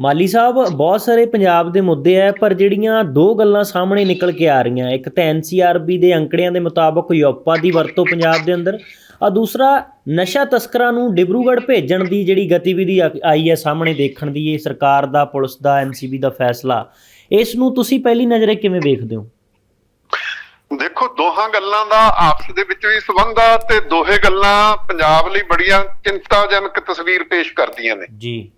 ਮਾਲੀ ਸਾਹਿਬ ਬਹੁਤ ਸਾਰੇ ਪੰਜਾਬ ਦੇ ਮੁੱਦੇ ਆ ਪਰ ਜਿਹੜੀਆਂ ਦੋ ਗੱਲਾਂ ਸਾਹਮਣੇ ਨਿਕਲ ਕੇ ਆ ਰਹੀਆਂ ਇੱਕ ਤਾਂ ਐਨਸੀਆਰਬੀ ਦੇ ਅੰਕੜਿਆਂ ਦੇ ਮੁਤਾਬਕ ਯੋਪਾ ਦੀ ਵਰਤੋਂ ਪੰਜਾਬ ਦੇ ਅੰਦਰ ਆ ਦੂਸਰਾ ਨਸ਼ਾ ਤਸਕਰਾਂ ਨੂੰ ਡਿਬਰੂਗੜ੍ਹ ਭੇਜਣ ਦੀ ਜਿਹੜੀ ਗਤੀਵਿਧੀ ਆਈ ਹੈ ਸਾਹਮਣੇ ਦੇਖਣ ਦੀ ਇਹ ਸਰਕਾਰ ਦਾ ਪੁਲਿਸ ਦਾ ਐਨਸੀਬੀ ਦਾ ਫੈਸਲਾ। ਇਸ ਨੂੰ ਤੁਸੀਂ ਪਹਿਲੀ ਨਜ਼ਰੇ ਕਿਵੇਂ ਵੇਖਦੇ ਹੋ? ਦੇਖੋ ਦੋਹਾਂ ਗੱਲਾਂ ਦਾ ਆਪਸ ਦੇ ਵਿੱਚ ਵੀ ਸੰਬੰਧ ਆ ਤੇ ਦੋਹੇ ਗੱਲਾਂ ਪੰਜਾਬ ਲਈ ਬੜੀਆਂ ਚਿੰਤਾਜਨਕ ਤਸਵੀਰ ਪੇਸ਼ ਕਰਦੀਆਂ ਨੇ। ਜੀ।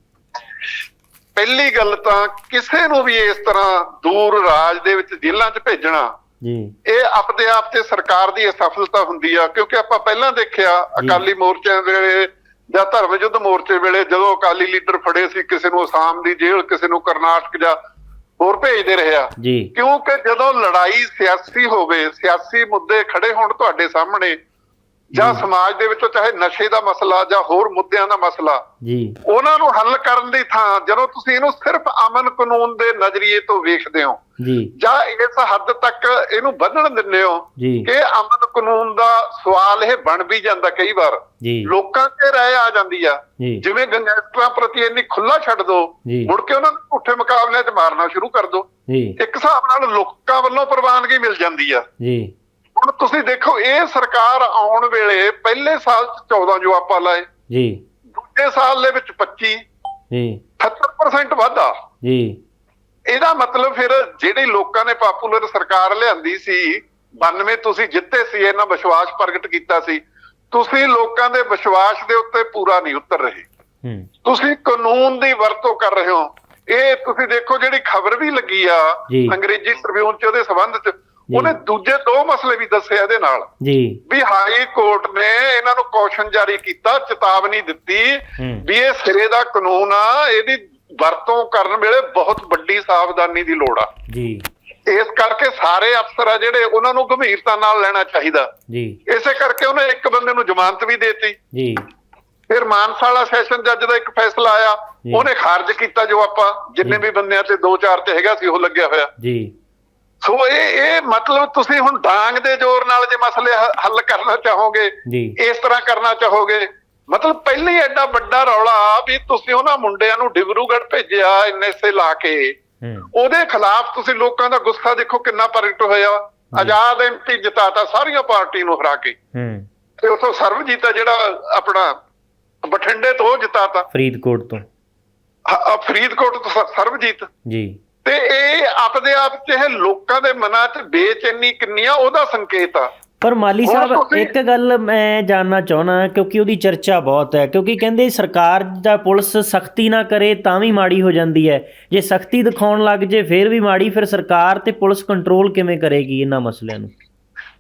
ਪਹਿਲੀ ਗੱਲ ਤਾਂ ਕਿਸੇ ਨੂੰ ਵੀ ਇਸ ਤਰ੍ਹਾਂ ਦੂਰ ਰਾਜ ਦੇ ਵਿੱਚ ਜੇਲ੍ਹਾਂ 'ਚ ਭੇਜਣਾ ਜੀ। ਇਹ ਆਪਦੇ ਆਪ ਤੇ ਸਰਕਾਰ ਦੀ ਅਸਫਲਤਾ ਹੁੰਦੀ ਆ ਕਿਉਂਕਿ ਆਪਾਂ ਪਹਿਲਾਂ ਦੇਖਿਆ ਅਕਾਲੀ ਮੋਰਚੇ ਵੇਲੇ ਜਾਂ ਧਰਮ ਯੁੱਧ ਮੋਰਚੇ ਵੇਲੇ ਜਦੋਂ ਅਕਾਲੀ ਲੀਡਰ ਫੜੇ ਸੀ ਕਿਸੇ ਨੂੰ ਅਸਾਮ ਦੀ ਜੇਲ੍ਹ ਕਿਸੇ ਨੂੰ ਕਰਨਾਟਕ ਜਾਂ ਹੋਰ ਭੇਜਦੇ ਰਹੇ ਕਿਉਂਕਿ ਜਦੋਂ ਲੜਾਈ ਸਿਆਸੀ ਹੋਵੇ ਸਿਆਸੀ ਮੁੱਦੇ ਖੜੇ ਹੋਣ ਤੁਹਾਡੇ ਸਾਹਮਣੇ ਜਾਂ ਸਮਾਜ ਦੇ ਵਿੱਚੋਂ ਚਾਹੇ ਨਸ਼ੇ ਦਾ ਮਸਲਾ ਜਾਂ ਹੋਰ ਮੁੱਦਿਆਂ ਦਾ ਮਸਲਾ ਜੀ। ਉਹਨਾਂ ਨੂੰ ਹੱਲ ਕਰਨ ਦੀ ਥਾਂ ਜਦੋਂ ਤੁਸੀਂ ਇਹਨੂੰ ਸਿਰਫ ਅਮਨ ਕਾਨੂੰਨ ਦੇ ਨਜ਼ਰੀਏ ਤੋਂ ਵੇਖਦੇ ਹੋ ਜੀ। ਜਾਂ ਇਸ ਹੱਦ ਤੱਕ ਇਹਨੂੰ ਵਧਣ ਦਿੰਦੇ ਹੋ ਕਿ ਅਮਨ ਕਾਨੂੰਨ ਦਾ ਸਵਾਲ ਇਹ ਬਣ ਵੀ ਜਾਂਦਾ ਕਈ ਵਾਰ। ਲੋਕਾਂ ਤੇ ਰਾਏ ਆ ਜਾਂਦੀ ਆ। ਜਿਵੇਂ ਗੰਗੈਸਟਰਾਂ ਪ੍ਰਤੀ ਇੰਨੀ ਖੁੱਲਾ ਛੱਡ ਦੋ। ਮੁੜ ਕੇ ਉਹਨਾਂ ਨੂੰ ਝੂਠੇ ਮੁਕਾਬਲਿਆਂ 'ਚ ਮਾਰਨਾ ਸ਼ੁਰੂ ਕਰ ਦੋ। ਇੱਕ ਹਿਸਾਬ ਨਾਲ ਲੋਕਾਂ ਵੱਲੋਂ ਪ੍ਰਵਾਨਗੀ ਮਿਲ ਜਾਂਦੀ ਆ। ਜੀ। ਹੁਣ ਤੁਸੀਂ ਦੇਖੋ ਇਹ ਸਰਕਾਰ ਆਉਣ ਵੇਲੇ ਪਹਿਲੇ ਸਾਲ 'ਚ 14 ਜੋ ਆਪਾਂ ਲਾਏ ਜੀ। ਦੂਜੇ ਸਾਲ ਦੇ ਵਿੱਚ 25 ਜੀ। 78% ਵਾਧਾ। ਜੀ। ਇਹਦਾ ਮਤਲਬ ਫਿਰ ਜਿਹੜੀ ਲੋਕਾਂ ਨੇ ਪਾਪੂਲਰ ਸਰਕਾਰ ਲਿਆਂਦੀ ਸੀ 92 ਤੁਸੀਂ ਜਿੱਤੇ ਸੀ ਇਹਨਾਂ ਵਿਸ਼ਵਾਸ ਪ੍ਰਗਟ ਕੀਤਾ ਸੀ ਤੁਸੀਂ ਲੋਕਾਂ ਦੇ ਵਿਸ਼ਵਾਸ ਦੇ ਉੱਤੇ ਪੂਰਾ ਨਹੀਂ ਉਤਰ ਰਹੇ। ਤੁਸੀਂ ਕਾਨੂੰਨ ਦੀ ਵਰਤੋਂ ਕਰ ਰਹੇ ਹੋ। ਇਹ ਤੁਸੀਂ ਦੇਖੋ ਜਿਹੜੀ ਖਬਰ ਵੀ ਲੱਗੀ ਆ। ਅੰਗਰੇਜ਼ੀ ਟ੍ਰਿਬਿਊਨ ਚ ਉਹਦੇ ਸੰਬੰਧ ਚ ਉਹਨੇ ਦੂਜੇ ਦੋ ਮਸਲੇ ਵੀ ਦੱਸੇ ਇਹਦੇ ਨਾਲ। ਜੀ। ਵੀ ਹਾਈ ਕੋਰਟ ਨੇ ਇਹਨਾਂ ਨੂੰ ਕੌਸ਼ਨ ਜਾਰੀ ਕੀਤਾ ਚੇਤਾਵਨੀ ਦਿੱਤੀ। ਵੀ ਇਹ ਸਿਰੇ ਦਾ ਕਾਨੂੰਨ ਆ ਇਹਦੀ ਵਰਤੋਂ ਕਰਨ ਵੇਲੇ ਬਹੁਤ ਵੱਡੀ ਸਾਵਧਾਨੀ ਦੀ ਲੋੜ ਆ। ਜੀ। ਇਸ ਕਰਕੇ ਸਾਰੇ ਅਫਸਰ ਆ ਜਿਹੜੇ ਉਹਨਾਂ ਨੂੰ ਗੰਭੀਰਤਾ ਨਾਲ ਲੈਣਾ ਚਾਹੀਦਾ। ਜੀ। ਇਸੇ ਕਰਕੇ ਉਹਨੇ ਇੱਕ ਬੰਦੇ ਨੂੰ ਜ਼ਮਾਨਤ ਵੀ ਦੇਤੀ। ਜੀ। ਫਿਰ ਮਾਨਸਾ ਵਾਲਾ ਸੈਸ਼ਨ ਜੱਜ ਦਾ ਇੱਕ ਫੈਸਲਾ ਆਇਆ। ਉਹਨੇ ਖਾਰਜ ਕੀਤਾ ਜੋ ਆਪਾਂ ਜਿੰਨੇ ਵੀ ਬੰਦਿਆਂ ਤੇ 2-4 ਤੇ ਹੈਗਾ ਸੀ ਉਹ ਲੱਗਿਆ ਹੋਇਆ। ਜੀ। ਸੋ ਇਹ ਇਹ ਮਤਲਬ ਤੁਸੀਂ ਹੁਣ ਡਾਂਗ ਦੇ ਜ਼ੋਰ ਨਾਲ ਜੇ ਮਸਲੇ ਹੱਲ ਕਰਨਾ ਚਾਹੋਗੇ ਇਸ ਤਰ੍ਹਾਂ ਕਰਨਾ ਚਾਹੋਗੇ ਮਤਲਬ ਪਹਿਲਾਂ ਹੀ ਐਡਾ ਵੱਡਾ ਰੌਲਾ ਵੀ ਤੁਸੀਂ ਉਹਨਾਂ ਮੁੰਡਿਆਂ ਨੂੰ ਡਿਬਰੂਗੜ੍ਹ ਭੇਜਿਆ ਐਨਐਸਏ ਲਾ ਕੇ। ਉਹਦੇ ਖਿਲਾਫ ਤੁਸੀਂ ਲੋਕਾਂ ਦਾ ਗੁੱਸਾ ਦੇਖੋ ਕਿੰਨਾ ਪ੍ਰਗਟ ਹੋਇਆ। ਆਜ਼ਾਦ ਐਮਪੀ ਜਿਤਾਤਾ ਸਾਰੀਆਂ ਪਾਰਟੀ ਨੂੰ ਹਰਾ ਕੇ। ਤੇ ਉਥੋਂ ਸਰਵਜੀਤ ਆ ਜਿਹੜਾ ਆਪਣਾ ਬਠਿੰਡੇ ਤੋਂ ਜਿਤਾਤਾ। ਫਰੀਦਕੋਟ ਤੋਂ। ਫਰੀਦਕੋਟ ਤੋਂ ਸ- ਸਰਬਜੀਤ। ਜੀ। ਤੇ ਇਹ ਆਪਦੇ ਆਪ ਚ ਇਹ ਲੋਕਾਂ ਦੇ ਮਨਾਂ 'ਚ ਬੇਚੈਨੀ ਕਿੰਨੀ ਆ ਉਹਦਾ ਸੰਕੇਤ ਆ। ਪਰ ਮਾਲੀ ਸਾਹਿਬ ਇੱਕ ਗੱਲ ਮੈਂ ਜਾਨਣਾ ਚਾਹਣਾ ਕਿਉਂਕਿ ਉਹਦੀ ਚਰਚਾ ਬਹੁਤ ਹੈ ਕਿਉਂਕਿ ਕਹਿੰਦੇ ਸਰਕਾਰ ਦਾ ਪੁਲਿਸ ਸਖਤੀ ਨਾ ਕਰੇ ਤਾਂ ਵੀ ਮਾੜੀ ਹੋ ਜਾਂਦੀ ਹੈ। ਜੇ ਸਖਤੀ ਦਿਖਾਉਣ ਲੱਗ ਜੇ ਫਿਰ ਵੀ ਮਾੜੀ ਫਿਰ ਸਰਕਾਰ ਤੇ ਪੁਲਿਸ ਕੰਟਰੋਲ ਕਿਵੇਂ ਕਰੇਗੀ ਇਹਨਾਂ ਮਸਲਿਆਂ ਨੂੰ?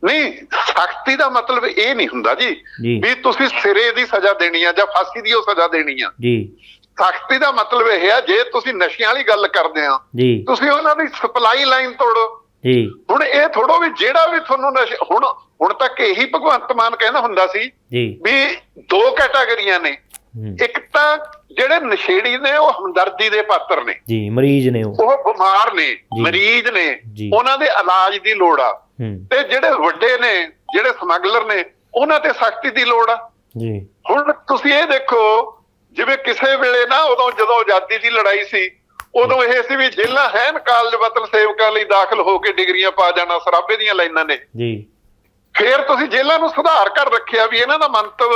ਨਹੀਂ ਸਖਤੀ ਦਾ ਮਤਲਬ ਇਹ ਨਹੀਂ ਹੁੰਦਾ ਜੀ। ਵੀ ਤੁਸੀਂ ਸਿਰੇ ਦੀ ਸਜ਼ਾ ਦੇਣੀ ਆ ਜਾਂ ਫਾਂਸੀ ਦੀ ਉਹ ਸਜ਼ਾ ਦੇਣੀ ਆ। ਜੀ। ਸਖਤੀ ਦਾ ਮਤਲਬ ਇਹ ਆ ਜੇ ਤੁਸੀਂ ਨਸ਼ਿਆਂ ਵਾਲੀ ਗੱਲ ਕਰਦੇ ਆ ਤੁਸੀਂ ਉਹਨਾਂ ਦੀ ਸਪਲਾਈ ਲਾਈਨ ਤੋੜੋ। ਜੀ। ਹੁਣ ਇਹ ਥੋੜੋ ਵੀ ਜਿਹੜਾ ਵੀ ਤੁਹਾਨੂੰ ਨਸ਼ੇ ਹੁਣ ਹੁਣ ਤੱਕ ਇਹੀ ਭਗਵੰਤ ਮਾਨ ਕਹਿੰਦਾ ਹੁੰਦਾ ਸੀ ਜੀ। ਵੀ ਦੋ ਕੈਟਾਗਰੀਆਂ ਨੇ। ਹੂੰ, ਇੱਕ ਤਾਂ ਜਿਹੜੇ ਨਸ਼ੇੜੀ ਨੇ ਉਹ ਹਮਦਰਦੀ ਦੇ ਪਾਤਰ ਨੇ। ਜੀ ਮਰੀਜ਼ ਨੇ ਉਹ। ਉਹ ਬਿਮਾਰ ਨੇ ਮਰੀਜ਼ ਨੇ। ਉਹਨਾਂ ਦੇ ਇਲਾਜ ਦੀ ਲੋੜ ਆ। ਹੂੰ। ਤੇ ਜਿਹੜੇ ਵੱਡੇ ਨੇ ਜਿਹੜੇ ਸਮਗਲਰ ਨੇ ਉਹਨਾਂ ਤੇ ਸਖਤੀ ਦੀ ਲੋੜ ਆ। ਜੀ। ਹੁਣ ਤੁਸੀਂ ਇਹ ਦੇਖੋ ਜਿਵੇਂ ਕਿਸੇ ਵੇਲੇ ਨਾ ਉਦੋਂ ਜਦੋਂ ਆਜ਼ਾਦੀ ਦੀ ਲੜਾਈ ਸੀ ਉਦੋਂ ਇਹ ਸੀ ਵੀ ਜੇਲਾਂ ਹੈਨ ਕਾਲਜ ਵਤਨ ਸੇਵਕਾਂ ਲਈ ਦਾਖਲ ਹੋ ਕੇ ਡਿਗਰੀਆਂ ਪਾ ਜਾਣਾ ਸਰਾਬੇ ਦੀਆਂ ਲਾਈਨਾਂ ਨੇ। ਜੀ। ਫੇਰ ਤੁਸੀਂ ਜੇਲ੍ਹਾਂ ਨੂੰ ਸੁਧਾਰ ਕਰ ਰੱਖਿਆ ਵੀ ਇਹਨਾਂ ਦਾ ਮੰਤਵ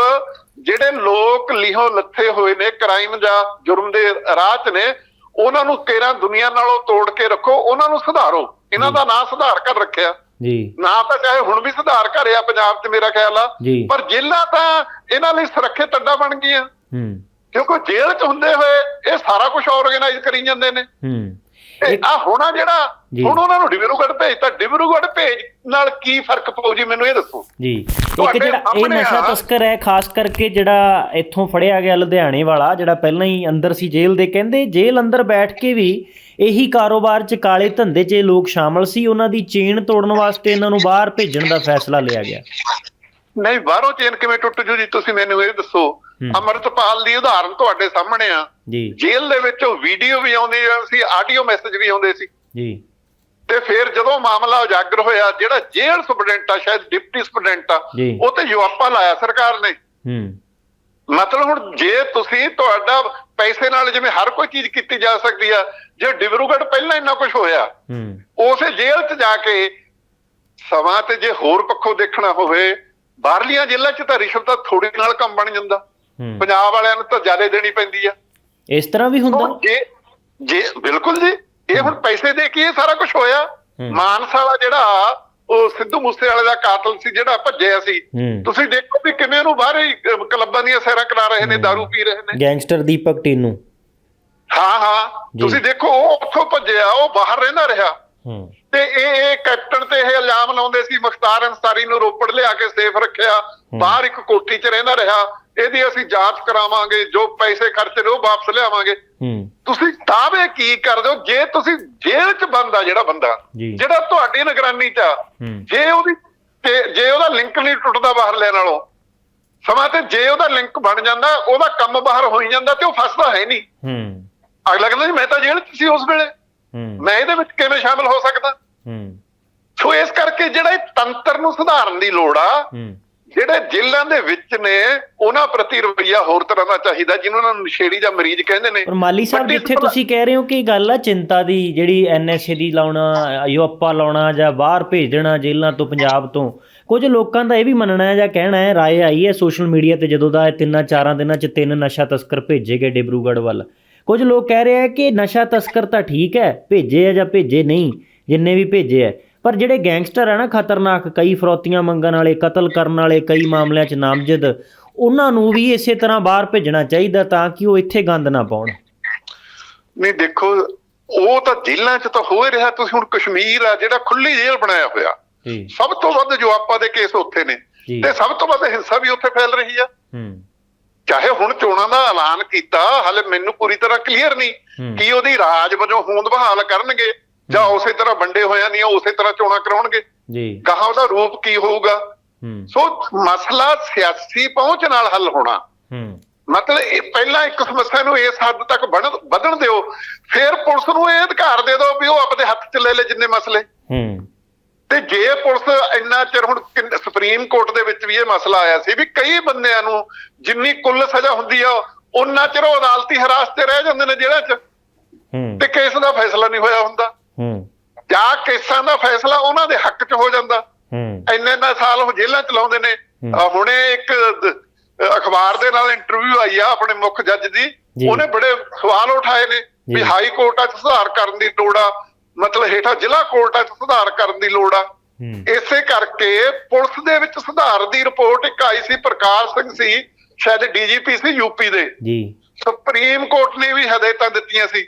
ਜਿਹੜੇ ਲੋਕ ਲਿਹੋ ਲੱਥੇ ਹੋਏ ਨੇ ਕ੍ਰਾਈਮ ਜਾਂ ਜੁਰਮ ਦੇ ਰਾਹ 'ਚ ਨੇ ਉਹਨਾਂ ਨੂੰ ਕੇਰਾਂ ਦੁਨੀਆ ਨਾਲੋਂ ਤੋੜ ਕੇ ਰੱਖੋ ਉਹਨਾਂ ਨੂੰ ਸੁਧਾਰੋ। ਇਹਨਾਂ ਦਾ ਨਾਂ ਸੁਧਾਰ ਕਰ ਰੱਖਿਆ। ਜੀ। ਨਾ ਤਾਂ ਚਾਹੇ ਹੁਣ ਵੀ ਸੁਧਾਰ ਕਰ ਆ ਪੰਜਾਬ 'ਚ ਮੇਰਾ ਖਿਆਲ ਆ ਪਰ ਜੇਲ੍ਹਾਂ ਤਾਂ ਇਹਨਾਂ ਲਈ ਸੁਰੱਖਿਅਤ ਅੱਡਾ ਬਣ ਗਈਆਂ। ਹੂੰ। ਕਿਉਂਕਿ ਜੇਲ੍ਹ 'ਚ ਹੁੰਦੇ ਹੋਏ ਇਹ ਸਾਰਾ ਕੁਝ ਆਰਗੇਨਾਈਜ਼ ਕਰੀ ਜਾਂਦੇ ਨੇ। ਹੂੰ। ਆ ਹੋਣਾ ਜਿਹੜਾ। ਹੁਣ ਉਹਨਾਂ ਨੂੰ ਡਿਬਰੂਗੜ੍ਹ ਭੇਜਤਾ ਡਿਬਰੂਗੜ੍ਹ ਭੇਜ ਨਾਲ ਕੀ ਫ਼ਰਕ ਪਊ ਜੀ ਮੈਨੂੰ ਇਹ ਦੱਸੋ। ਜੀ। ਇੱਕ ਜਿਹੜਾ ਇਹ ਨਸ਼ਾ। ਤਸਕਰ ਹੈ ਖਾਸ ਕਰਕੇ ਜਿਹੜਾ ਇੱਥੋਂ ਫੜਿਆ ਗਿਆ ਲੁਧਿਆਣੇ ਵਾਲਾ ਜਿਹੜਾ ਪਹਿਲਾਂ ਹੀ ਅੰਦਰ ਸੀ ਜੇਲ੍ਹ ਦੇ ਕਹਿੰਦੇ ਜੇਲ੍ਹ ਅੰਦਰ ਬੈਠ ਕੇ ਵੀ ਇਹੀ ਕਾਰੋਬਾਰ 'ਚ ਕਾਲੇ ਧੰਦੇ 'ਚ ਲੋਕ ਸ਼ਾਮਲ ਸੀ। ਉਹਨਾਂ ਦੀ ਚੇਨ ਤੋੜਨ ਵਾਸਤੇ ਇਹਨਾਂ ਨੂੰ ਬਾਹਰ ਭੇਜਣ ਦਾ ਫੈਸਲਾ ਲਿਆ ਗਿਆ। ਨਹੀਂ ਬਾਹਰੋਂ ਚੇਨ ਕਿਵੇਂ ਟੁੱਟ ਜੂ ਜੀ? ਤੁਸੀਂ ਮੈਨੂੰ ਇਹ ਦੱਸੋ। ਅਮਰਤਪਾਲ ਦੀ ਉਦਾਹਰਨ ਤੁਹਾਡੇ ਸਾਹਮਣੇ ਆ। ਜੀ। ਜੇਲ੍ਹ ਦੇ ਵਿੱਚੋਂ ਵੀਡੀਓ ਵੀ ਆਉਂਦੀ ਸੀ ਆਡੀਓ ਮੈਸੇਜ ਵੀ ਆਉਂਦੇ ਸੀ। ਜੀ। ਤੇ ਫਿਰ ਜਦੋਂ ਮਾਮਲਾ ਉਜਾਗਰ ਹੋਇਆ ਜਿਹੜਾ ਜੇਲ੍ਹ ਸੁਪਰਡੈਂਟ ਆ ਸ਼ਾਇਦ ਡਿਪਟੀ ਸੁਪਰਡੈਂਟ ਆ। ਉਹ ਤੇ ਜਵਾਬਾ ਲਾਇਆ ਸਰਕਾਰ ਨੇ। ਹੂੰ। ਮਤਲਬ ਹੁਣ ਜੇ ਤੁਸੀਂ ਤੁਹਾਡਾ ਪੈਸੇ ਨਾਲ ਜਿਵੇਂ ਹਰ ਕੋਈ ਚੀਜ਼ ਕੀਤੀ ਜਾ ਸਕਦੀ ਆ ਜੇ ਡਿਬਰੂਗੜ੍ਹ ਪਹਿਲਾਂ ਇੰਨਾ ਕੁਝ ਹੋਇਆ ਹੂੰ। ਉਸੇ ਜੇਲ੍ਹ 'ਚ ਜਾ ਕੇ ਸਮਾਂ ਤੇ ਜੇ ਹੋਰ ਪੱਖੋਂ ਦੇਖਣਾ ਹੋਵੇ ਬਾਹਰਲੀਆਂ ਜੇਲ੍ਹਾਂ 'ਚ ਤਾਂ ਰਿਸ਼ਵਤ ਤਾਂ ਥੋੜੀ ਨਾਲ ਕੰਮ ਬਣ ਜਾਂਦਾ। ਪੰਜਾਬ ਵਾਲਿਆਂ ਨੂੰ ਤਾਂ ਜ਼ਿਆਦਾ ਦੇਣੀ ਪੈਂਦੀ ਆ। ਇਸ ਤਰ੍ਹਾਂ ਵੀ ਹੁੰਦਾ? ਜੇ ਜੇ ਬਿਲਕੁਲ ਜੀ। ਇਹ ਹੁਣ ਪੈਸੇ ਦੇ ਕੇ ਇਹ ਸਾਰਾ ਕੁਝ ਹੋਇਆ। ਮਾਨਸਾ ਵਾਲਾ ਜਿਹੜਾ ਉਹ ਸਿੱਧੂ ਮੂਸੇਵਾਲੇ ਦਾ ਕਾਤਲ ਸੀ ਜਿਹੜਾ ਭੱਜਿਆ ਸੀ। ਤੁਸੀਂ ਦੇਖੋ ਵੀ ਕਿਵੇਂ ਉਹਨੂੰ ਬਾਹਰ ਹੀ ਕਲੱਬਾਂ ਦੀਆਂ ਸੈਰਾਂ ਕਰਾ ਰਹੇ ਨੇ दारू ਪੀ ਰਹੇ ਨੇ। ਗੈਂਗਸਟਰ ਦੀਪਕ ਟੀਨੂ। ਹਾਂ ਹਾਂ। ਤੁਸੀਂ ਦੇਖੋ ਉਹ ਉੱਥੋਂ ਭੱਜਿਆ ਉਹ ਬਾਹਰ ਰਹਿੰਦਾ ਰਿਹਾ। ਤੇ ਇਹ ਇਹ ਕੈਪਟਨ ਤੇ ਇਹ ਇਲਜ਼ਾਮ ਲਾਉਂਦੇ ਸੀ ਮੁਖਤਾਰ ਅਨਸਾਰੀ ਨੂੰ ਰੋਪੜ ਲਿਆ ਕੇ ਸੇਫ ਰੱਖਿਆ ਬਾਹਰ ਇੱਕ ਕੋਠੀ 'ਚ ਰਹਿੰਦਾ ਰਿਹਾ ਇਹਦੀ ਅਸੀਂ ਜਾਂਚ ਕਰਾਵਾਂਗੇ ਜੋ ਪੈਸੇ ਖਰਚੇ ਨੇ ਉਹ ਵਾਪਸ ਲਿਆਵਾਂਗੇ। ਤੁਸੀਂ ਦਾਅਵੇ ਕੀ ਕਰਦੇ ਹੋ? ਜੇ ਤੁਸੀਂ ਜੇਲ੍ਹ 'ਚ ਬੰਦਾ ਜਿਹੜਾ ਬੰਦਾ। ਜਿਹੜਾ ਤੁਹਾਡੀ ਨਿਗਰਾਨੀ 'ਚ ਆ ਜੇ ਉਹਦੀ ਜੇ ਉਹਦਾ ਲਿੰਕ ਨਹੀਂ ਟੁੱਟਦਾ ਬਾਹਰ ਲੈਣ ਨਾਲੋਂ ਸਮਾਂ ਤੇ ਜੇ ਉਹਦਾ ਲਿੰਕ ਬਣ ਜਾਂਦਾ ਉਹਦਾ ਕੰਮ ਬਾਹਰ ਹੋਈ ਜਾਂਦਾ ਤੇ ਉਹ ਫਸਦਾ ਹੈ ਨਹੀਂ। ਹੂੰ। ਅਗਲਾ ਕਹਿੰਦਾ ਜੀ ਮੈਂ ਤਾਂ ਜੇਲ੍ਹ 'ਚ ਸੀ ਉਸ ਵੇਲੇ। ਮੈਂ ਇਹਦੇ ਵਿੱਚ ਕਿਵੇਂ ਸ਼ਾਮਲ ਹੋ ਸਕਦਾ? ਹੂੰ। ਸੋ ਇਸ ਕਰਕੇ ਜਿਹੜਾ ਇਹ ਤੰਤਰ ਨੂੰ ਸੁਧਾਰਨ ਦੀ ਲੋੜ ਆ ਜਿਹੜੇ ਜੇਲ੍ਹਾਂ ਦੇ ਵਿੱਚ ਨੇ ਉਹਨਾਂ ਪ੍ਰਤੀ ਰਵੱਈਆ ਹੋਰ ਤਰ੍ਹਾਂ ਦਾ ਚਾਹੀਦਾ ਜਿਹਨੂੰ ਉਹਨਾਂ ਨੂੰ ਨਸ਼ੇੜੀ ਜਾਂ ਮਰੀਜ਼ ਕਹਿੰਦੇ ਨੇ। ਪਰ ਮਾਲੀ ਸਾਹਿਬ ਜਿੱਥੇ ਤੁਸੀਂ ਕਹਿ ਰਹੇ ਹੋ ਕਿ ਗੱਲ ਆ ਚਿੰਤਾ ਦੀ ਜਿਹੜੀ ਐਨਐਸਏ ਦੀ ਲਾਉਣਾ ਯੂਪਾ ਲਾਉਣਾ ਜਾਂ ਬਾਹਰ ਭੇਜਣਾ ਜੇਲ੍ਹਾਂ ਤੋਂ ਪੰਜਾਬ ਤੋਂ ਕੁਝ ਲੋਕਾਂ ਦਾ ਇਹ ਵੀ ਮੰਨਣਾ ਹੈ ਜਾਂ ਕਹਿਣਾ ਹੈ ਰਾਏ ਆਈ ਹੈ ਸੋਸ਼ਲ ਮੀਡੀਆ ਤੇ ਜਦੋਂ ਦਾ ਇਹ ਤਿੰਨਾਂ ਚਾਰਾਂ ਦਿਨਾਂ 'ਚ ਤਿੰਨ ਨਸ਼ਾ ਤਸਕਰ ਭੇਜੇ ਗਏ ਡਿਬਰੂਗੜ੍ਹ ਵੱਲ। ਕੁਝ ਲੋਕ ਕਹਿ ਰਹੇ ਆ ਕਿ ਨਸ਼ਾ ਤਸਕਰ ਤਾਂ ਠੀਕ ਹੈ ਭੇਜੇ ਆ ਜਾਂ ਭੇਜੇ ਨਹੀਂ ਜਿੰਨੇ ਵੀ ਭੇਜੇ ਆ। ਪਰ ਜਿਹੜੇ ਗੈਂਗਸਟਰ ਆ ਨਾ ਖਤਰਨਾਕ ਕਈ ਫਰੌਤੀਆਂ ਮੰਗਣ ਵਾਲੇ ਕਤਲ ਕਰਨ ਵਾਲੇ ਕਈ ਮਾਮਲਿਆਂ 'ਚ ਨਾਮਜ਼ਦ ਉਹਨਾਂ ਨੂੰ ਵੀ ਇਸੇ ਤਰ੍ਹਾਂ ਬਾਹਰ ਭੇਜਣਾ ਚਾਹੀਦਾ ਤਾਂ ਕਿ ਉਹ ਇੱਥੇ ਗੰਦ ਨਾ ਪਾਉਣ। ਨਹੀਂ ਦੇਖੋ ਉਹ ਤਾਂ ਜੇਲ੍ਹਾਂ 'ਚ ਤਾਂ ਹੋ ਰਿਹਾ। ਤੁਸੀਂ ਹੁਣ ਕਸ਼ਮੀਰ ਆ ਜਿਹੜਾ ਖੁੱਲੀ ਜੇਲ੍ਹ ਬਣਾਇਆ ਹੋਇਆ। ਸਭ ਤੋਂ ਵੱਧ ਜੋ ਆਪਾਂ ਦੇ ਕੇਸ ਉੱਥੇ ਨੇ। ਤੇ ਸਭ ਤੋਂ ਵੱਧ ਹਿੰਸਾ ਵੀ ਉੱਥੇ ਫੈਲ ਰਹੀ ਆ। ਹੂੰ। ਚਾਹੇ ਹੁਣ ਚੋਣਾਂ ਦਾ ਐਲਾਨ ਕੀਤਾ ਹਾਲੇ ਮੈਨੂੰ ਪੂਰੀ ਤਰ੍ਹਾਂ ਕਲੀਅਰ ਨਹੀਂ। ਕਿ ਉਹਦੀ ਰਾਜ ਵਜੋਂ ਹੋਂਦ ਬਹਾਲ ਕਰਨਗੇ ਜਾਂ ਉਸੇ ਤਰ੍ਹਾਂ ਵੰਡੇ ਹੋਇਆਂ ਨਹੀਂ ਉਸੇ ਤਰ੍ਹਾਂ ਚੋਣਾਂ ਕਰਾਉਣਗੇ। ਜੀ। ਕਹਾਂ ਉਹਦਾ ਰੂਪ ਕੀ ਹੋਊਗਾ? ਸੋ ਮਸਲਾ ਸਿਆਸੀ ਪਹੁੰਚ ਨਾਲ ਹੱਲ ਹੋਣਾ। ਮਤਲਬ ਇਹ ਪਹਿਲਾਂ ਇੱਕ ਸਮੱਸਿਆ ਨੂੰ ਇਸ ਹੱਦ ਤੱਕ ਵਧਣ ਦਿਓ ਫਿਰ ਪੁਲਿਸ ਨੂੰ ਇਹ ਅਧਿਕਾਰ ਦੇ ਦਿਓ ਵੀ ਉਹ ਆਪਣੇ ਹੱਥ 'ਚ ਲੈ ਲੈ ਜਿੰਨੇ ਮਸਲੇ। ਹੂੰ। ਤੇ ਜੇ ਪੁਲਿਸ ਇੰਨਾ ਚਿਰ ਹੁਣ ਸੁਪਰੀਮ ਕੋਰਟ ਦੇ ਵਿੱਚ ਵੀ ਇਹ ਮਸਲਾ ਆਇਆ ਸੀ ਵੀ ਕਈ ਬੰਦਿਆਂ ਨੂੰ ਜਿੰਨੀ ਕੁੱਲ ਸਜ਼ਾ ਹੁੰਦੀ ਆ ਉਹਨਾਂ ਚਿਰ ਉਹ ਅਦਾਲਤੀ ਹਿਰਾਸਤ 'ਚ ਰਹਿ ਜਾਂਦੇ ਨੇ ਜੇਲ੍ਹਾਂ 'ਚ। ਹੂੰ। ਤੇ ਕੇਸ ਦਾ ਫੈਸਲਾ ਨਹੀਂ ਹੋਇਆ ਹੁੰਦਾ। ਹੂੰ। ਜਾਂ ਕੇਸਾਂ ਦਾ ਫੈਸਲਾ ਉਹਨਾਂ ਦੇ ਹੱਕ 'ਚ ਹੋ ਜਾਂਦਾ। ਹੂੰ। ਇੰਨੇ ਇੰਨਾ ਸਾਲ ਉਹ ਜੇਲ੍ਹਾਂ ਚ ਲਾਉਂਦੇ ਨੇ। ਹੁਣੇ ਇੱਕ ਅਖਬਾਰ ਦੇ ਨਾਲ ਇੰਟਰਵਿਊ ਆਈ ਆ ਆਪਣੇ ਮੁੱਖ ਜੱਜ ਦੀ। ਉਹਨੇ ਬੜੇ ਸਵਾਲ ਉਠਾਏ ਨੇ। ਵੀ ਹਾਈ ਕੋਰਟਾਂ 'ਚ ਸੁਧਾਰ ਕਰਨ ਦੀ ਲੋੜ ਆ। ਮਤਲਬ ਹੇਠਾਂ ਜ਼ਿਲ੍ਹਾ ਕੋਰਟਾਂ 'ਚ ਸੁਧਾਰ ਕਰਨ ਦੀ ਲੋੜ ਆ। ਇਸੇ ਕਰਕੇ ਪੁਲਿਸ ਦੇ ਵਿੱਚ ਸੁਧਾਰ ਦੀ ਰਿਪੋਰਟ ਇੱਕ ਆਈ ਸੀ ਪ੍ਰਕਾਸ਼ ਸਿੰਘ ਸੀ ਸ਼ਾਇਦ ਡੀਜੀਪੀ ਸੀ ਯੂਪੀ ਦੇ। ਜੀ। ਸੁਪਰੀਮ ਕੋਰਟ ਨੇ ਵੀ ਹਦਾਇਤਾਂ ਦਿੱਤੀਆਂ ਸੀ।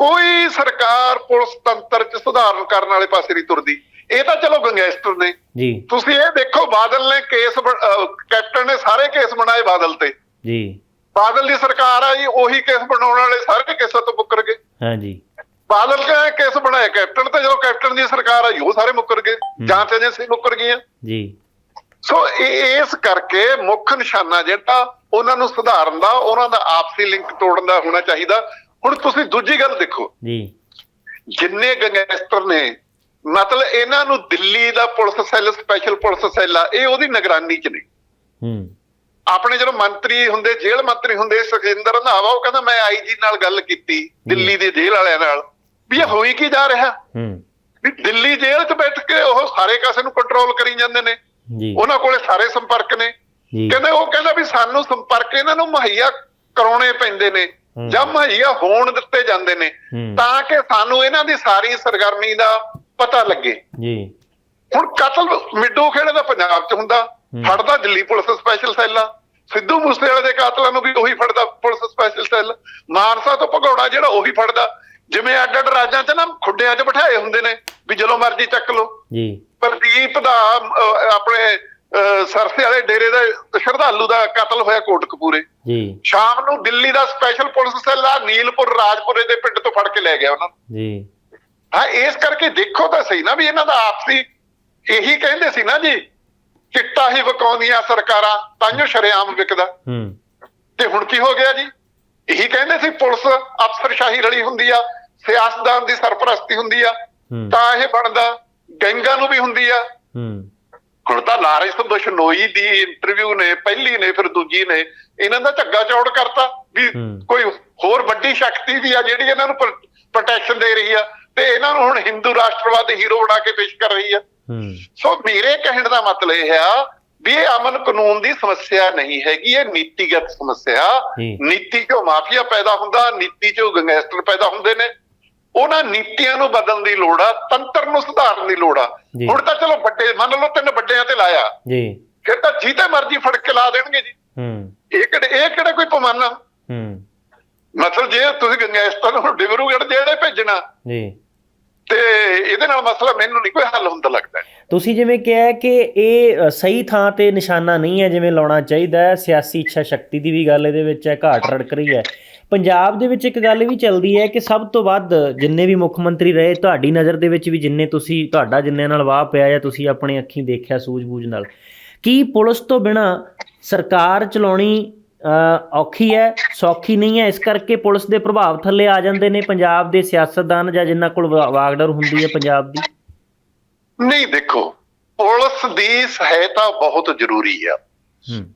ਕੋਈ ਸਰਕਾਰ ਪੁਲਿਸ ਤੰਤਰ 'ਚ ਸੁਧਾਰ ਕਰਨ ਵਾਲੇ ਪਾਸੇ ਨਹੀਂ ਤੁਰਦੀ। ਇਹ ਤਾਂ ਚਲੋ ਗੰਗੈਸਟਰ ਨੇ। ਜੀ। ਤੁਸੀਂ ਇਹ ਦੇਖੋ ਬਾਦਲ ਨੇ ਕੇਸ ਕੈਪਟਨ ਨੇ ਸਾਰੇ ਕੇਸ ਬਣਾਏ ਬਾਦਲ ਤੇ। ਜੀ। ਬਾਦਲ ਦੀ ਸਰਕਾਰ ਆਈ ਉਹੀ ਕੇਸ ਬਣਾਉਣ ਵਾਲੇ ਸਾਰੇ ਕੇਸਾਂ ਤੋਂ ਮੁੱਕਰ ਗਏ। ਹਾਂਜੀ ਬਾਦਲ ਨੇ ਕੇਸ ਬਣਾਏ ਕੈਪਟਨ ਤੇ ਜਦੋਂ ਕੈਪਟਨ ਦੀ ਸਰਕਾਰ ਆਈ ਉਹ ਸਾਰੇ ਮੁੱਕਰ ਗਏ ਜਾਂਚ ਏਜੰਸੀ ਮੁੱਕਰ ਗਈਆਂ। ਜੀ। ਸੋ ਇਸ ਕਰਕੇ ਮੁੱਖ ਨਿਸ਼ਾਨਾ ਜਿਹੜਾ ਉਹਨਾਂ ਨੂੰ ਸੁਧਾਰਨ ਦਾ ਉਹਨਾਂ ਦਾ ਆਪਸੀ ਲਿੰਕ ਤੋੜਨ ਦਾ ਹੋਣਾ ਚਾਹੀਦਾ। ਹੁਣ ਤੁਸੀਂ ਦੂਜੀ ਗੱਲ ਦੇਖੋ। ਜੀ। ਜਿੰਨੇ ਗੈਂਗਸਟਰ ਨੇ ਮਤਲਬ ਇਹਨਾਂ ਨੂੰ ਦਿੱਲੀ ਦਾ police cell special police cell ਆ ਇਹ ਉਹਦੀ ਨਿਗਰਾਨੀ 'ਚ ਨੇ। ਹੂੰ। ਆਪਣੇ ਜਦੋਂ ਮੰਤਰੀ ਹੁੰਦੇ ਜੇਲ੍ਹ ਮੰਤਰੀ ਹੁੰਦੇ ਸੁਖਿੰਦਰ ਰੰਧਾਵਾ ਉਹ ਕਹਿੰਦਾ ਮੈਂ ਆਈਜੀ ਨਾਲ ਗੱਲ ਕੀਤੀ ਦਿੱਲੀ ਦੇ ਜੇਲ੍ਹ ਵਾਲਿਆਂ ਨਾਲ। ਵੀ ਇਹ ਹੋਈ ਕੀ ਜਾ ਰਿਹਾ? ਹੂੰ। ਵੀ ਦਿੱਲੀ ਜੇਲ੍ਹ 'ਚ ਬੈਠ ਕੇ ਉਹ ਸਾਰੇ ਕਾਸੇ ਨੂੰ ਕੰਟਰੋਲ ਕਰੀ ਜਾਂਦੇ ਨੇ। ਜੀ। ਉਹਨਾਂ ਕੋਲੇ ਸਾਰੇ ਸੰਪਰਕ ਨੇ। ਜੀ। ਕਹਿੰਦੇ ਉਹ ਕਹਿੰਦਾ ਵੀ ਸਾਨੂੰ ਸੰਪਰਕ ਇਹਨਾਂ ਨੂੰ ਮੁਹੱਈਆ ਕਰਾਉਣੇ ਪੈਂਦੇ ਨੇ। ਜਾਂ ਮੁਹੱਈਆ ਹੋਣ ਦਿੱਤੇ ਜਾਂਦੇ ਨੇ। ਤਾਂ ਕਿ ਸਾਨੂੰ ਇਹਨਾਂ ਦੀ ਸਾਰੀ ਸਰਗਰਮੀ ਦਾ ਪਤਾ ਲੱਗੇ। ਜੀ। ਹੁਣ ਕਤਲ ਮਿੱਡੂ ਖੇੜੇ ਦਾ ਪੰਜਾਬ 'ਚ ਹੁੰਦਾ। ਫੜਦਾ ਦਿੱਲੀ ਪੁਲਿਸ ਸਪੈਸ਼ਲ ਸੈੱਲ ਆ। ਸਿੱਧੂ ਮੂਸੇਵਾਲੇ ਦੇ ਕਾਤਲਾਂ ਨੂੰ ਵੀ ਉਹੀ ਫੜਦਾ ਪੁਲਿਸ ਸਪੈਸ਼ਲ ਸੈੱਲ ਮਾਨਸਾ ਤੋਂ ਭਗੌੜਾ ਜਿਹੜਾ ਉਹੀ ਫੜਦਾ। ਜਿਵੇਂ ਅੱਡ ਅੱਡ ਰਾਜਾਂ 'ਚ ਨਾ ਖੁੱਡਿਆਂ 'ਚ ਬਿਠਾਏ ਹੁੰਦੇ ਨੇ ਵੀ ਜਦੋਂ ਮਰਜ਼ੀ ਚੱਕ ਲਓ। ਜੀ। ਪ੍ਰਦੀਪ ਦਾ ਆਪਣੇ ਸਰਸੇ ਵਾਲੇ ਡੇਰੇ ਦਾ ਸ਼ਰਧਾਲੂ ਦਾ ਕਤਲ ਹੋਇਆ ਕੋਟਕਪੂਰੇ। ਜੀ। ਸ਼ਾਮ ਨੂੰ ਦਿੱਲੀ ਦਾ ਸਪੈਸ਼ਲ ਪੁਲਿਸ ਸੈੱਲ ਆ ਨੀਲਪੁਰ ਰਾਜਪੁਰੇ ਦੇ ਪਿੰਡ ਤੋਂ ਫੜ ਕੇ ਲੈ ਗਿਆ ਉਹਨਾਂ ਨੂੰ। ਜੀ। ਹਾਂ ਇਸ ਕਰਕੇ ਦੇਖੋ ਤਾਂ ਸਹੀ ਨਾ ਵੀ ਇਹਨਾਂ ਦਾ ਆਪਸੀ ਇਹੀ ਕਹਿੰਦੇ ਸੀ ਨਾ ਜੀ ਚਿੱਟਾ ਹੀ ਵਕਾਉਂਦੀਆਂ ਸਰਕਾਰਾਂ ਤਾਂਯੋ ਸ਼ਰੇਆਮ ਵਿਕਦਾ। ਹੂੰ। ਤੇ ਹੁਣ ਕੀ ਹੋ ਗਿਆ ਜੀ? ਇਹੀ ਕਹਿੰਦੇ ਸੀ ਪੁਲਿਸ ਅਫਸਰਸ਼ਾਹੀ ਰਲੀ ਹੁੰਦੀ ਆ ਸਿਆਸਤਦਾਨ ਦੀ ਸਰਪ੍ਰਸਤੀ ਹੁੰਦੀ ਆ ਤਾਂ ਇਹ ਬਣਦਾ ਗੈਂਗਾਂ ਨੂੰ ਵੀ ਹੁੰਦੀ ਆ। ਹੂੰ। ਹੁਣ ਤਾਂ ਲਾਰੈਂਸ ਬਸ਼ਨੋਈ ਦੀ ਇੰਟਰਵਿਊ ਨੇ ਪਹਿਲੀ ਨੇ ਫਿਰ ਦੂਜੀ ਨੇ ਇਹਨਾਂ ਦਾ ਝੱਗਾ ਚੌੜ ਕਰਤਾ ਵੀ। ਕੋਈ ਹੋਰ ਵੱਡੀ ਸ਼ਕਤੀ ਵੀ ਆ ਜਿਹੜੀ ਇਹਨਾਂ ਨੂੰ ਪ੍ਰੋਟੈਕਸ਼ਨ ਦੇ ਰਹੀ ਆ ਤੇ ਇਹਨਾਂ ਨੂੰ ਹੁਣ ਹਿੰਦੂ ਰਾਸ਼ਟਰਵਾਦ ਹੀਰੋ ਬਣਾ ਕੇ ਪੇਸ਼ ਕਰ ਰਹੀ ਆ। ਹੂੰ। ਸੋ ਮੇਰੇ ਕਹਿਣ ਦਾ ਮਤਲਬ ਇਹ ਆ ਵੀ ਇਹ ਅਮਨ ਕਾਨੂੰਨ ਦੀ ਸਮੱਸਿਆ ਨਹੀਂ ਹੈਗੀ ਇਹ ਨੀਤੀਗਤ ਸਮੱਸਿਆ। ਨੀਤੀ ਚੋਂ ਮਾਫੀਆ ਪੈਦਾ ਹੁੰਦਾ ਨੀਤੀ ਚੋਂ ਗੈਂਗਸਟਰ ਪੈਦਾ ਹੁੰਦੇ ਨੇ। ਉਹਨਾਂ ਨੀਤੀਆਂ ਨੂੰ ਬਦਲਣ ਦੀ ਲੋੜ ਆ ਤੰਤਰ ਨੂੰ ਸੁਧਾਰਨ ਦੀ ਲੋੜ ਆ। ਹੁਣ ਤਾਂ ਚਲੋ ਵੱਡੇ ਮੰਨ ਲਓ ਤਿੰਨ ਵੱਡਿਆਂ ਤੇ ਲਾਇਆ। ਜੀ। ਫਿਰ ਤਾਂ ਜਿਹਦੇ ਮਰਜ਼ੀ ਫੜ ਕੇ ਲਾ ਦੇਣਗੇ ਜੀ। ਹੂੰ। ਇਹ ਕਿਹੜੇ ਇਹ ਕਿਹੜਾ ਕੋਈ ਪਮਾਨਾ? ਹੂੰ। ਮਤਲਬ ਜੇ ਤੁਸੀਂ ਗੈਂਗਸਟਰ ਨੂੰ ਡਿਬਰੂਗੜ੍ਹ ਜਿਹੜੇ ਭੇਜਣਾ। ਜੀ। ਤੇ ਇਹਦੇ ਨਾਲ ਮਸਲਾ ਮੈਨੂੰ ਨਹੀਂ ਕੋਈ ਹੱਲ ਹੁੰਦਾ ਲੱਗਦਾ। ਤੁਸੀਂ ਜਿਵੇਂ ਕਿਹਾ ਕਿ ਇਹ ਸਹੀ ਥਾਂ ਤੇ ਨਿਸ਼ਾਨਾ ਨਹੀਂ ਹੈ ਜਿਵੇਂ ਲਾਉਣਾ ਚਾਹੀਦਾ ਹੈ ਸਿਆਸੀ ਇੱਛਾ ਸ਼ਕਤੀ ਦੀ ਵੀ ਗੱਲ ਇਹਦੇ ਵਿੱਚ ਹੈ ਘਾਟ ਰੜਕ ਰਹੀ ਹੈ। ਪੰਜਾਬ ਦੇ ਵਿੱਚ ਇੱਕ ਗੱਲ ਵੀ ਚੱਲਦੀ ਹੈ ਕਿ ਸਭ ਤੋਂ ਵੱਧ ਜਿੰਨੇ ਵੀ ਮੁੱਖ ਮੰਤਰੀ ਰਹੇ, ਤੁਹਾਡੀ ਨਜ਼ਰ ਦੇ ਵਿੱਚ ਵੀ ਜਿੰਨੇ ਤੁਸੀਂ, ਤੁਹਾਡਾ ਜਿੰਨੇ ਨਾਲ ਵਾਹ ਪਿਆ ਜਾਂ ਤੁਸੀਂ ਆਪਣੇ ਅੱਖੀਂ ਦੇਖਿਆ ਸੂਝ-ਬੂਝ ਨਾਲ। ਕੀ ਪੁਲਿਸ ਤੋਂ ਬਿਨਾ ਸਰਕਾਰ ਚਲਾਉਣੀ ਔਖੀ ਹੈ, ਸੌਖੀ ਨਹੀਂ ਹੈ? ਇਸ ਕਰਕੇ ਪੁਲਿਸ ਦੇ ਪ੍ਰਭਾਵ ਥੱਲੇ ਆ ਜਾਂਦੇ ਨੇ ਪੰਜਾਬ ਦੇ ਸਿਆਸਤਦਾਨ ਜਾਂ ਜਿਨ੍ਹਾਂ ਕੋਲ ਵਾ- ਵਾਗਡਰ ਹੁੰਦੀ ਹੈ ਪੰਜਾਬ ਦੀ? ਨਹੀਂ ਦੇਖੋ, ਪੁਲਿਸ ਦੀ ਸਹਾਇਤਾ ਬਹੁਤ ਜ਼ਰੂਰੀ ਆ।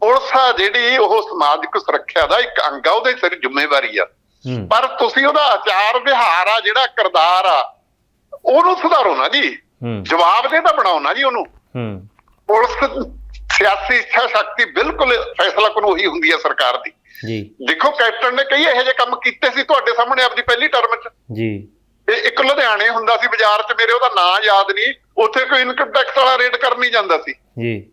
ਪੁਲਿਸ ਆ ਜਿਹੜੀ ਉਹ ਸਮਾਜਿਕ ਸੁਰੱਖਿਆ ਦਾ ਇੱਕ ਅੰਗ ਆ ਉਹਦੇ ਸਿਰ ਜ਼ਿੰਮੇਵਾਰੀ ਆ। ਹੂੰ। ਪਰ ਤੁਸੀਂ ਉਹਦਾ ਆਚਾਰ ਵਿਹਾਰ ਆ ਜਿਹੜਾ ਕਿਰਦਾਰ ਆ ਉਹਨੂੰ ਸੁਧਾਰੋ ਨਾ ਜੀ। ਹੂੰ। ਜਵਾਬ ਦੇ ਤਾਂ ਬਣਾਓ ਨਾ ਜੀ ਉਹਨੂੰ। ਹੂੰ। ਪੁਲਿਸ ਸਿਆਸੀ ਇੱਛਾ ਸ਼ਕਤੀ ਬਿਲਕੁਲ ਫੈਸਲਾ ਕਾਨੂੰਨ ਹੀ ਹੁੰਦੀ ਆ ਸਰਕਾਰ ਦੀ। ਜੀ। ਦੇਖੋ ਕੈਪਟਨ ਨੇ ਕਈ ਇਹੋ ਜਿਹੇ ਕੰਮ ਕੀਤੇ ਸੀ ਤੁਹਾਡੇ ਸਾਹਮਣੇ ਆਪਦੀ ਪਹਿਲੀ ਟਰਮ 'ਚ। ਜੀ। ਇਹ ਇੱਕ ਲੁਧਿਆਣੇ ਹੁੰਦਾ ਸੀ ਬਾਜ਼ਾਰ 'ਚ ਮੇਰੇ ਉਹਦਾ ਨਾਂ ਯਾਦ ਨਹੀਂ ਉੱਥੇ ਕੋਈ ਇਨਕਮ ਟੈਕਸ ਵਾਲਾ ਰੇਡ ਕਰਨ ਨਹੀਂ ਜਾਂਦਾ ਸੀ। ਜੀ।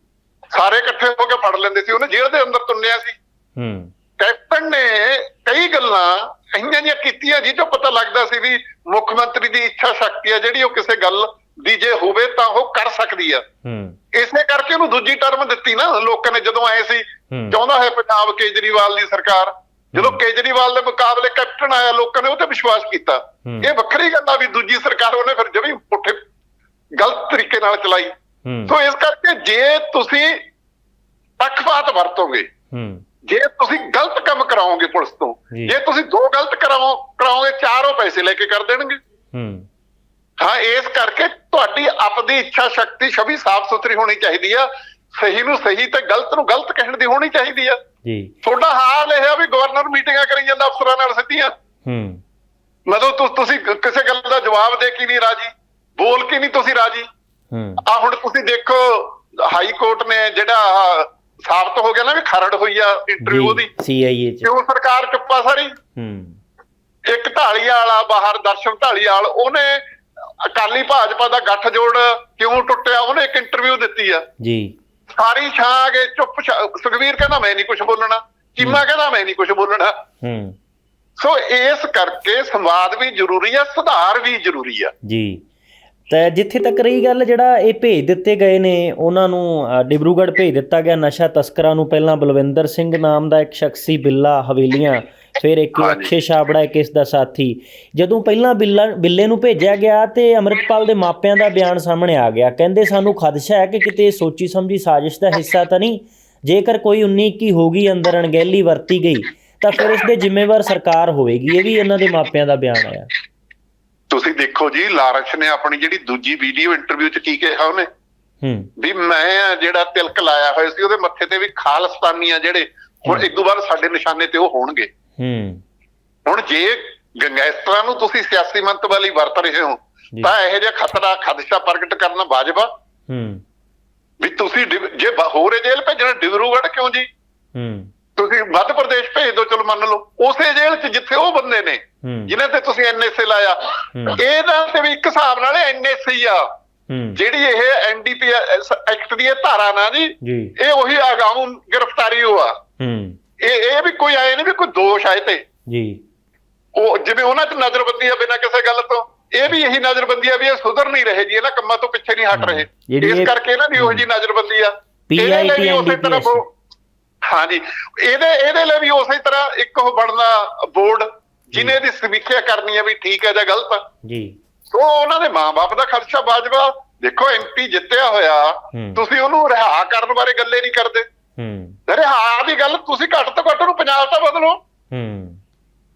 ਸਾਰੇ ਇਕੱਠੇ ਹੋ ਕੇ ਫੜ ਲੈਂਦੇ ਸੀ ਉਹਨੇ ਜੇਲ੍ਹ ਦੇ ਅੰਦਰ ਤੁੰਨਿਆ ਸੀ। ਹੂੰ। ਕੈਪਟਨ ਨੇ ਕਈ ਗੱਲਾਂ ਇੰਨੀਆਂ ਜਿਹੀਆਂ ਕੀਤੀਆਂ ਤੋਂ ਪਤਾ ਲੱਗਦਾ ਸੀ ਵੀ ਮੁੱਖ ਮੰਤਰੀ ਦੀ ਇੱਛਾ ਸ਼ਕਤੀ ਆ ਜਿਹੜੀ ਉਹ ਕਿਸੇ ਗੱਲ ਦੀ ਜੇ ਹੋਵੇ ਤਾਂ ਉਹ ਕਰ ਸਕਦੀ ਆ। ਹੂੰ। ਇਸੇ ਕਰਕੇ ਉਹਨੂੰ ਦੂਜੀ ਟਰਮ ਦਿੱਤੀ ਨਾ ਲੋਕਾਂ ਨੇ ਜਦੋਂ ਆਏ ਸੀ ਹੂੰ। ਚਾਹੁੰਦਾ ਹੈ ਪੰਜਾਬ ਕੇਜਰੀਵਾਲ ਦੀ ਸਰਕਾਰ। ਜਦੋਂ ਕੇਜਰੀਵਾਲ ਦੇ ਮੁਕਾਬਲੇ ਕੈਪਟਨ ਆਇਆ ਲੋਕਾਂ ਨੇ ਉਹ ਤੇ ਵਿਸ਼ਵਾਸ ਕੀਤਾ। ਹੂੰ। ਇਹ ਵੱਖਰੀ ਗੱਲ ਆ ਵੀ ਦੂਜੀ ਸਰਕਾਰ ਉਹਨੇ ਫਿਰ ਜਮੀ ਪੁੱਠੇ ਗਲਤ ਤਰੀਕੇ ਨਾਲ ਚਲਾਈ। ਹੂੰ ਸੋ ਇਸ ਕਰਕੇ ਜੇ ਤੁਸੀਂ ਪੱਖਪਾਤ ਵਰਤੋਗੇ ਜੇ ਤੁਸੀਂ ਗਲਤ ਕੰਮ ਕਰਾਓਗੇ ਪੁਲਿਸ ਤੋਂ ਜੀ। ਤੁਸੀਂ ਦੋ ਗਲਤ ਕਰਾਓ ਕਰਾਓਗੇ ਚਾਰੋਂ ਪੈਸੇ ਲੈ ਕੇ ਕਰ ਦੇਣਗੇ। ਹੂੰ। ਹਾਂ ਇਸ ਕਰਕੇ ਤੁਹਾਡੀ ਆਪਦੀ ਇੱਛਾ ਸ਼ਕਤੀ ਛਵੀ ਸਾਫ਼ ਸੁਥਰੀ ਹੋਣੀ ਚਾਹੀਦੀ ਆ ਸਹੀ ਨੂੰ ਸਹੀ ਤੇ ਗਲਤ ਨੂੰ ਗਲਤ ਕਹਿਣ ਦੀ ਹੋਣੀ ਚਾਹੀਦੀ ਆ। ਜੀ। ਤੁਹਾਡਾ ਹਾਲ ਇਹ ਆ ਵੀ ਗਵਰਨਰ ਮੀਟਿੰਗਾਂ ਕਰੀ ਜਾਂਦਾ ਅਫਸਰਾਂ ਨਾਲ ਸਿੱਧੀਆਂ। ਹੂੰ। ਮਤਲਬ ਤੁਸੀਂ ਕਿਸੇ ਗੱਲ ਦਾ ਜਵਾਬ ਦੇ ਕੇ ਨਹੀਂ ਰਾਜੀ ਬੋਲ ਕੇ ਨਹੀਂ ਤੁਸੀਂ ਰਾਜੀ। ਆ ਹੁਣ ਤੁਸੀਂ ਦੇਖੋ ਹਾਈ ਕੋਰਟ ਨੇ ਜਿਹੜਾ ਸਾਬਤ ਹੋ ਗਿਆ ਨਾ ਵੀ ਖਰੜ ਹੋਈ ਆ ਇੰਟਰਵਿਊ ਦੀ ਸੀਆਈਏ ਚ। ਕਿਉਂ ਸਰਕਾਰ ਚੁੱਪਾ ਸਾਰੀ? ਹੂੰ। ਇੱਕ ਢਾਲੀਵਾਲ ਆ ਬਾਹਰ ਦਰਸ਼ਨ ਢਾਲੀਵਾਲ ਉਹਨੇ ਅਕਾਲੀ ਭਾਜਪਾ ਦਾ ਗੱਠਜੋੜ ਕਿਉਂ ਟੁੱਟਿਆ? ਉਹਨੇ ਇੱਕ ਇੰਟਰਵਿਊ ਦਿੱਤੀ ਆ। ਜੀ। ਸਾਰੀ ਛਾਂ ਕੇ ਚੁੱਪ ਸੁਖਵੀਰ ਕਹਿੰਦਾ ਮੈਂ ਨਹੀਂ ਕੁਝ ਬੋਲਣਾ। ਚੀਮਾ ਕਹਿੰਦਾ ਮੈਂ ਨਹੀਂ ਕੁਝ ਬੋਲਣਾ। ਹੂੰ। ਸੋ ਇਸ ਕਰਕੇ ਸੰਵਾਦ ਵੀ ਜ਼ਰੂਰੀ ਆ ਸੁਧਾਰ ਵੀ ਜ਼ਰੂਰੀ ਆ। ਜੀ। ਤਾਂ ਜਿੱਥੇ ਤੱਕ ਰਹੀ ਗੱਲ ਜਿਹੜਾ ਇਹ ਭੇਜ ਦਿੱਤੇ ਗਏ ਨੇ ਉਹਨਾਂ ਨੂੰ ਡਿਬਰੂਗੜ੍ਹ ਭੇਜ ਦਿੱਤਾ ਗਿਆ ਨਸ਼ਾ ਤਸਕਰਾਂ ਨੂੰ ਪਹਿਲਾਂ ਬਲਵਿੰਦਰ ਸਿੰਘ ਨਾਮ ਦਾ ਇੱਕ ਸ਼ਖਸੀ ਬਿੱਲਾ ਹਵੇਲੀਆਂ ਫਿਰ ਇੱਕ। ਅਕਸ਼ੇ ਛਾਬੜਾ ਇੱਕ ਇਸ ਦਾ ਸਾਥੀ। ਜਦੋਂ ਪਹਿਲਾਂ ਬਿੱਲਾ ਬਿੱਲੇ ਨੂੰ ਭੇਜਿਆ ਗਿਆ ਤੇ ਅਮਰਿਤਪਾਲ ਦੇ ਮਾਪਿਆਂ ਦਾ ਬਿਆਨ ਸਾਹਮਣੇ ਆ ਗਿਆ। ਕਹਿੰਦੇ ਸਾਨੂੰ ਖਦਸ਼ਾ ਹੈ ਕਿ ਕਿਤੇ ਸੋਚੀ ਸਮਝੀ ਸਾਜ਼ਿਸ਼ ਦਾ ਹਿੱਸਾ ਤਾਂ ਨਹੀਂ ਜੇਕਰ ਕੋਈ 19 21 ਹੋ ਗਈ ਅੰਦਰ ਅਣਗਹਿਲੀ ਵਰਤੀ ਗਈ ਤਾਂ ਫਿਰ ਇਸ ਦੇ ਜ਼ਿੰਮੇਵਾਰ ਸਰਕਾਰ ਹੋਵੇਗੀ ਇਹ ਵੀ ਇਹਨਾਂ ਦੇ ਮਾਪਿਆਂ ਦਾ ਬਿਆਨ ਆਇਆ ਤੁਸੀਂ ਦੇਖੋ ਜੀ ਲਾਰੈਂਸ ਨੇ ਆਪਣੀ ਜਿਹੜੀ ਦੂਜੀ ਵੀਡੀਓ ਇੰਟਰਵਿਊ 'ਚ ਕੀ ਕਿਹਾ ਉਹਨੇ? ਹੂੰ। ਵੀ ਮੈਂ ਜਿਹੜਾ ਤਿਲਕ ਲਾਇਆ ਹੋਇਆ ਸੀ ਉਹਦੇ ਮੱਥੇ ਤੇ ਵੀ ਖਾਲਸਤਾਨੀ ਆ ਜਿਹੜੇ ਹੁਣ ਇੱਕ ਦੋ ਵਾਰ ਸਾਡੇ ਨਿਸ਼ਾਨੇ ਤੇ ਉਹ ਹੋਣਗੇ। ਹੂੰ। ਹੁਣ ਜੇ ਗੈਂਗਸਟਰਾਂ ਨੂੰ ਤੁਸੀਂ ਸਿਆਸੀ ਮੰਤਵ ਲਈ ਵਰਤ ਰਹੇ ਹੋ। ਤਾਂ ਇਹੋ ਜਿਹਾ ਖਤਰਾ ਖਦਸ਼ਾ ਪ੍ਰਗਟ ਕਰਨਾ ਵਾਜਬਾ ਹੂੰ। ਵੀ ਤੁਸੀਂ ਜੇ ਹੋਰ ਜੇਲ੍ਹ ਭੇਜਣਾ ਡਿਬਰੂਗੜ੍ਹ ਕਿਉਂ ਜੀ? ਹੂੰ। ਤੁਸੀਂ ਮੱਧ ਪ੍ਰਦੇਸ਼ ਭੇਜ ਦਿਓ ਚਲੋ ਮੰਨ ਲਓ। ਉਸੇ ਜੇਲ੍ਹ 'ਚ ਜਿੱਥੇ ਉਹ ਬੰਦੇ ਨੇ ਜਿਨ੍ਹਾਂ ਤੇ ਤੁਸੀਂ ਐਨਐਸਏ ਲਾਇਆ। ਇਹਦਾ ਤੇ ਵੀ ਇੱਕ ਹਿਸਾਬ ਨਾਲ ਐਨਐਸਏ ਆ। ਜਿਹੜੀ ਇਹ ਐਨਡੀਪੀ ਐਕਟ ਦੀ ਇਹ ਧਾਰਾ ਨਾ ਜੀ ਇਹ ਉਹੀ ਆਗਾਉਂ ਗ੍ਰਿਫਤਾਰੀ ਹੋ ਆ ਹੂੰ। ਇਹ ਇਹ ਵੀ ਕੋਈ ਆਏ ਨਹੀਂ ਵੀ ਕੋਈ ਦੋਸ਼ ਆਏ ਤੇ। ਜੀ। ਉਹ ਜਿਵੇਂ ਉਹਨਾਂ 'ਚ ਨਜ਼ਰਬੰਦੀ ਆ ਬਿਨਾਂ ਕਿਸੇ ਗੱਲ ਤੋਂ ਇਹ ਵੀ ਇਹੀ ਨਜ਼ਰਬੰਦੀ ਆ ਵੀ ਇਹ ਸੁਧਰ ਨਹੀਂ ਰਹੇ ਜੀ ਇਹਨਾਂ ਕੰਮਾਂ ਤੋਂ ਪਿੱਛੇ ਨਹੀਂ ਹਟ ਰਹੇ। ਇਸ ਕਰਕੇ ਇਹਨਾਂ ਦੀ ਉਹੋ ਜੀ ਨਜ਼ਰਬੰਦੀ ਆ। PIT ਇਹਦੇ ਹਾਂਜੀ। ਇਹਦੇ ਇਹਦੇ ਲਈ ਵੀ ਉਸੇ ਤਰ੍ਹਾਂ ਇੱਕ ਉਹ ਬਣਦਾ ਬੋਰਡ ਜਿਹਨੇ ਦੀ ਸਮੀਖਿਆ ਕਰਨੀ ਆ ਵੀ ਠੀਕ ਹੈ ਜਾਂ ਗਲਤ ਆ। ਜੀ। ਸੋ ਉਹਨਾਂ ਦੇ ਮਾਪੇ ਦਾ ਖਰਚਾ ਬਾਜਵਾ। ਦੇਖੋ ਐਮਪੀ ਜਿੱਤਿਆ ਹੋਇਆ ਹੂੰ। ਤੁਸੀਂ ਉਹਨੂੰ ਰਿਹਾ ਕਰਨ ਬਾਰੇ ਗੱਲੇ ਨਹੀਂ ਕਰਦੇ। ਹੂੰ। ਰਿਹਾ ਦੀ ਗੱਲ ਤੁਸੀਂ ਘੱਟ ਤੋਂ ਘੱਟ ਉਹਨੂੰ ਪੰਜਾਬ ਤਾਂ ਬਦਲੋ। ਹੂੰ।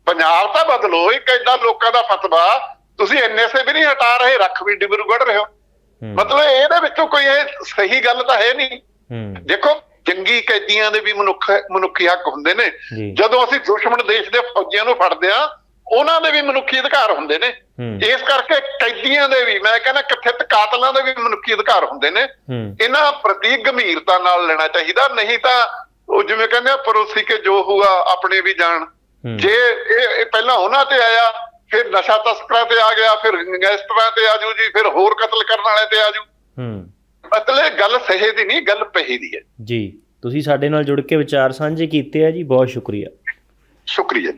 ਪੰਜਾਬ ਤਾਂ ਬਦਲੋ। ਇੱਕ ਏਦਾਂ ਲੋਕਾਂ ਦਾ ਫਤਵਾ ਤੁਸੀਂ ਐਨਐਸਏ ਵੀ ਨਹੀਂ ਹਟਾ ਰਹੇ ਰੱਖ ਵੀ ਡਿਬਰੂਗੜ੍ਹ ਰਹੇ ਹੋ। ਹੂੰ। ਮਤਲਬ ਇਹਦੇ ਵਿੱਚੋਂ ਕੋਈ ਇਹ ਸਹੀ ਗੱਲ ਤਾਂ ਹੈ ਨਹੀਂ। ਹੂੰ। ਦੇਖੋ ਜੰਗੀ ਕੈਦੀਆਂ ਦੇ ਵੀ ਮਨੁੱਖ ਮਨੁੱਖੀ ਹੱਕ ਹੁੰਦੇ ਨੇ। ਜਦੋਂ ਅਸੀਂ ਦੁਸ਼ਮਣ ਦੇਸ਼ ਦੇ ਫੌਜੀਆਂ ਨੂੰ ਫੜਦੇ ਆ ਉਹਨਾਂ ਦੇ ਵੀ ਮਨੁੱਖੀ ਅਧਿਕਾਰ ਹੁੰਦੇ ਨੇ। ਇਸ ਕਰਕੇ ਕੈਦੀਆਂ ਦੇ ਵੀ ਮੈਂ ਕਹਿੰਦਾ ਕਥਿਤ ਕਾਤਲਾਂ ਦੇ ਵੀ ਮਨੁੱਖੀ ਅਧਿਕਾਰ ਹੁੰਦੇ ਨੇ। ਇਹਨਾਂ ਪ੍ਰਤੀ ਗੰਭੀਰਤਾ ਨਾਲ ਲੈਣਾ ਚਾਹੀਦਾ ਨਹੀਂ ਤਾਂ ਉਹ ਜਿਵੇਂ ਕਹਿੰਦੇ ਆ ਪਰੋਸੀ ਕੇ ਜੋ ਹੁਆ ਆਪਣੇ ਵੀ ਜਾਣ। ਜੇ ਇਹ ਪਹਿਲਾਂ ਉਹਨਾਂ ਤੇ ਆਇਆ ਫਿਰ ਨਸ਼ਾ ਤਸਕਰਾਂ ਤੇ ਆ ਗਿਆ ਫਿਰ ਗੈਂਗਸਟਰਾਂ ਤੇ ਆਜੂ ਜੀ ਫਿਰ ਹੋਰ ਕਤਲ ਕਰਨ ਵਾਲੇ ਤੇ ਆਜੂ ਹੂੰ। ਮਤਲਬ ਗੱਲ ਸਹੀ ਦੀ ਨਹੀਂ ਗੱਲ ਪਹੀ ਦੀ ਹੈ। ਜੀ ਤੁਸੀਂ ਸਾਡੇ ਨਾਲ ਜੁੜ ਕੇ ਵਿਚਾਰ ਸਾਂਝੇ ਕੀਤੇ ਆ ਜੀ ਬਹੁਤ ਸ਼ੁਕਰੀਆ। ਸ਼ੁਕਰੀਆ